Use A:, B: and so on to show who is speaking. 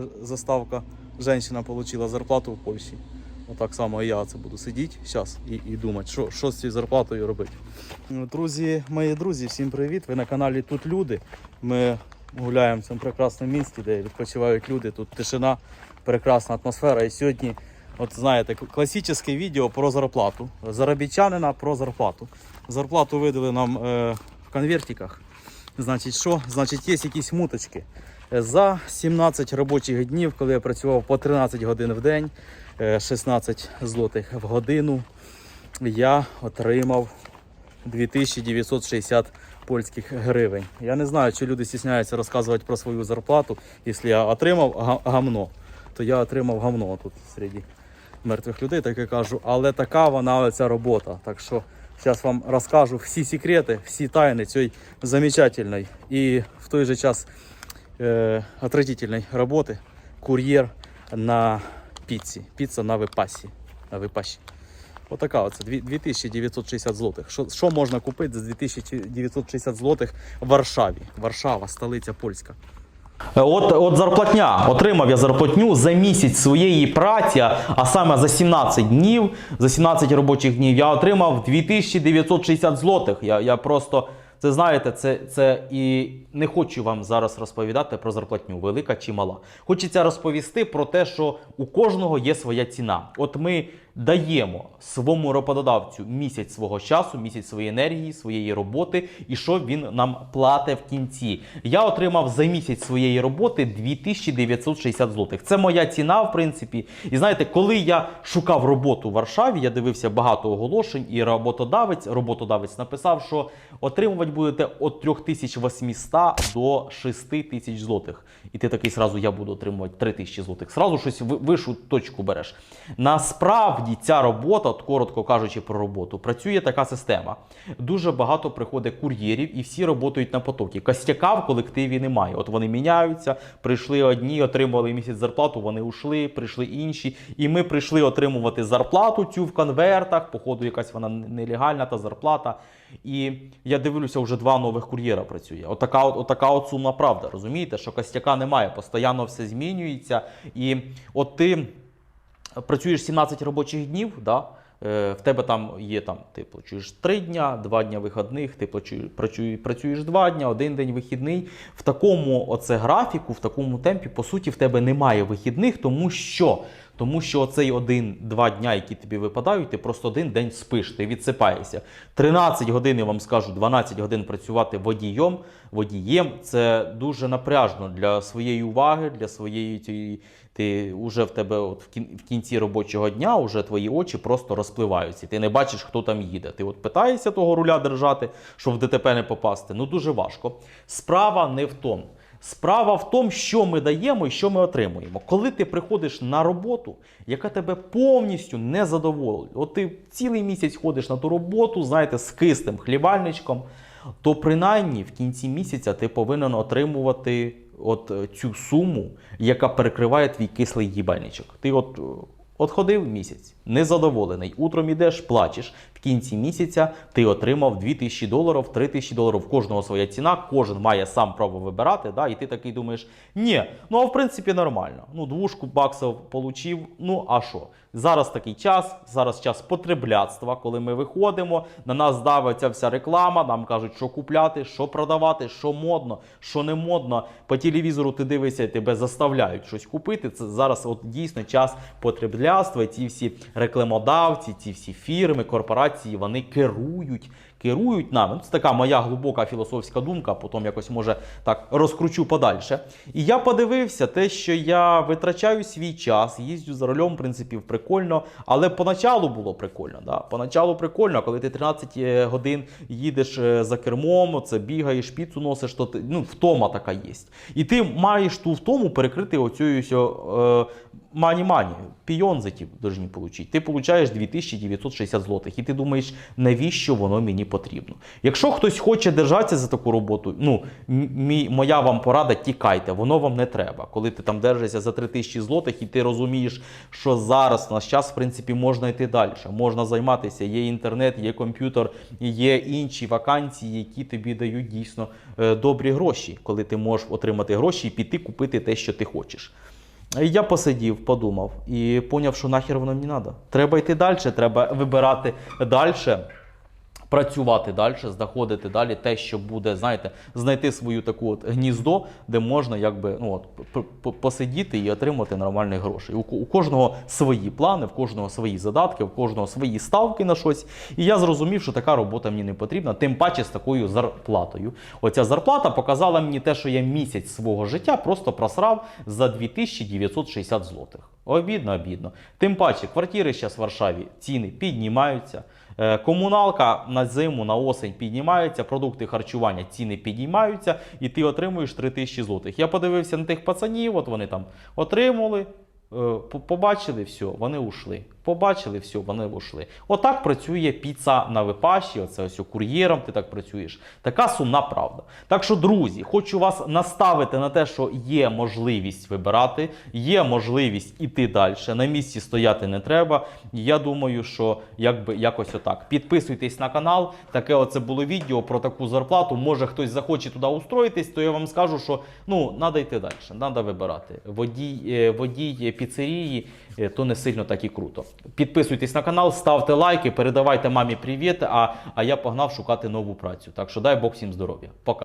A: е, заставка. Женщина отримала зарплату в Польщі. Отак само і я це буду сидіти зараз і, і думати, що, що з цією зарплатою робити. Друзі, мої друзі, всім привіт! Ви на каналі Тут Люди. Ми гуляємо в цьому прекрасному місті, де відпочивають люди. Тут тишина, прекрасна атмосфера. І сьогодні, от знаєте, класичне відео про зарплату. Заробітчанина про зарплату. Зарплату видали нам е, в конвертиках. Значить, що? Значить, є якісь муточки. Е, За 17 робочих днів, коли я працював по 13 годин в день, е, 16 злотих в годину, я отримав 2960 польських гривень. Я не знаю, чи люди стісняються розказувати про свою зарплату. Якщо я отримав гамно, то я отримав гамно тут серед мертвих людей, так я кажу. Але така вона оця робота. Так що зараз вам розкажу всі секрети, всі тайни цієї замечательної і в той же час е, отвратительної роботи. Кур'єр на піці. Піца на випасі. На випасі. Отака оце дві- 2960 злотих. Що, що можна купити за 2960 злотих в Варшаві? Варшава, столиця польська.
B: От, от зарплатня. Отримав я зарплатню за місяць своєї праці, а саме за 17 днів, за 17 робочих днів я отримав 2960 злотих. Я, я просто, це знаєте, це, це і не хочу вам зараз розповідати про зарплатню, велика чи мала. Хочеться розповісти про те, що у кожного є своя ціна. От ми даємо своєму роботодавцю місяць свого часу, місяць своєї енергії, своєї роботи, і що він нам платить в кінці. Я отримав за місяць своєї роботи 2960 злотих. Це моя ціна, в принципі. І знаєте, коли я шукав роботу в Варшаві, я дивився багато оголошень, і роботодавець, роботодавець написав, що отримувати будете від 3800 до 6000 злотих. І ти такий сразу я буду отримувати 3000 злотих. Сразу щось вишу точку береш. Насправді ця робота, от коротко кажучи про роботу, працює така система. Дуже багато приходить кур'єрів і всі працюють на потокі. Костяка в колективі немає. От вони міняються, прийшли одні, отримали місяць зарплату, вони ушли, прийшли інші. І ми прийшли отримувати зарплату цю в конвертах. Походу, якась вона нелегальна та зарплата. І я дивлюся, вже два нових кур'єра працює. Отака, от, отака от сумна правда. Розумієте, що костяка немає, постійно все змінюється. І от ти працюєш 17 робочих днів, да? е, в тебе там є там, ти працюєш 3 дня, 2 дня вихідних, ти працюєш, працюєш, працюєш 2 дня, один день вихідний. В такому оце графіку, в такому темпі, по суті, в тебе немає вихідних, тому що. Тому що оцей один-два дня, які тобі випадають, ти просто один день спиш, ти відсипаєшся. 13 годин, я вам скажу, 12 годин працювати водієм, водієм це дуже напряжно для своєї уваги, для своєї цієї. Ти вже в тебе от в кінці робочого дня вже твої очі просто розпливаються. Ти не бачиш, хто там їде. Ти от питаєшся того руля держати, щоб в ДТП не попасти. Ну дуже важко. Справа не в тому. Справа в тому, що ми даємо і що ми отримуємо. Коли ти приходиш на роботу, яка тебе повністю не задоволює, от ти цілий місяць ходиш на ту роботу, знаєте, з кистим хлібальничком, то принаймні в кінці місяця ти повинен отримувати от цю суму, яка перекриває твій кислий їбальничок. Ти от От ходив місяць, незадоволений. Утром ідеш, плачеш. В кінці місяця ти отримав 2000 доларів, 3000 доларів. Кожного своя ціна, кожен має сам право вибирати. Да? І ти такий думаєш, ні, ну а в принципі нормально. Ну, двушку баксів получив, ну а що? Зараз такий час, зараз час потребляцтва, коли ми виходимо, на нас давиться вся реклама, нам кажуть, що купляти, що продавати, що модно, що не модно. По телевізору ти дивишся, тебе заставляють щось купити. Це зараз от дійсно час потребляцтва. Ці всі рекламодавці, ці всі фірми, корпорації, вони керують. Керують нами. Ну, Це така моя глибока філософська думка, потім якось може так розкручу подальше. І я подивився те, що я витрачаю свій час, їздю за рулем, в принципі, прикольно. Але поначалу було прикольно. Да? Поначалу прикольно, коли ти 13 годин їдеш е, за кермом, це бігаєш, піцу носиш, то ти, ну, втома така є. І ти маєш ту втому перекрити сьо, е, мані-мані, піонзитів должні отримати. Ти получаєш 2960 злотих, і ти думаєш, навіщо воно мені потрібно. Якщо хтось хоче держатися за таку роботу, ну мій, моя вам порада, тікайте, воно вам не треба. Коли ти там держишся за 3000 злотих, і ти розумієш, що зараз в наш час, в принципі, можна йти далі. Можна займатися, є інтернет, є комп'ютер, є інші вакансії, які тобі дають дійсно е, добрі гроші, коли ти можеш отримати гроші і піти купити те, що ти хочеш. Я посидів, подумав і поняв, що нахер воно мені треба. Треба йти далі, треба вибирати далі. Працювати далі, знаходити далі те, що буде, знаєте, знайти свою таку от гніздо, де можна якби ну от посидіти і отримати нормальні гроші. У, у кожного свої плани, в кожного свої задатки, в кожного свої ставки на щось. І я зрозумів, що така робота мені не потрібна, тим паче з такою зарплатою. Оця зарплата показала мені те, що я місяць свого життя просто просрав за 2960 злотих. Обідно, обідно. Тим паче, квартири зараз в Варшаві ціни піднімаються. Е, Комуналка на зиму, на осень піднімається, продукти харчування, ціни піднімаються, і ти отримуєш 3 тисячі злотих. Я подивився на тих пацанів, от вони там отримали, е, побачили все, вони ушли. Побачили все, вони ушли. Отак працює піца на випаші, оце ось кур'єром ти так працюєш. Така сумна правда. Так що, друзі, хочу вас наставити на те, що є можливість вибирати, є можливість іти далі. На місці стояти не треба. Я думаю, що якби якось отак. Підписуйтесь на канал. Таке оце було відео про таку зарплату. Може хтось захоче туди устроїтись, то я вам скажу, що ну треба йти далі, треба вибирати. Водій, е, водій піцерії е, то не сильно так і круто. Підписуйтесь на канал, ставте лайки, передавайте мамі привіт. А, а я погнав шукати нову працю. Так що дай Бог всім здоров'я. Пока.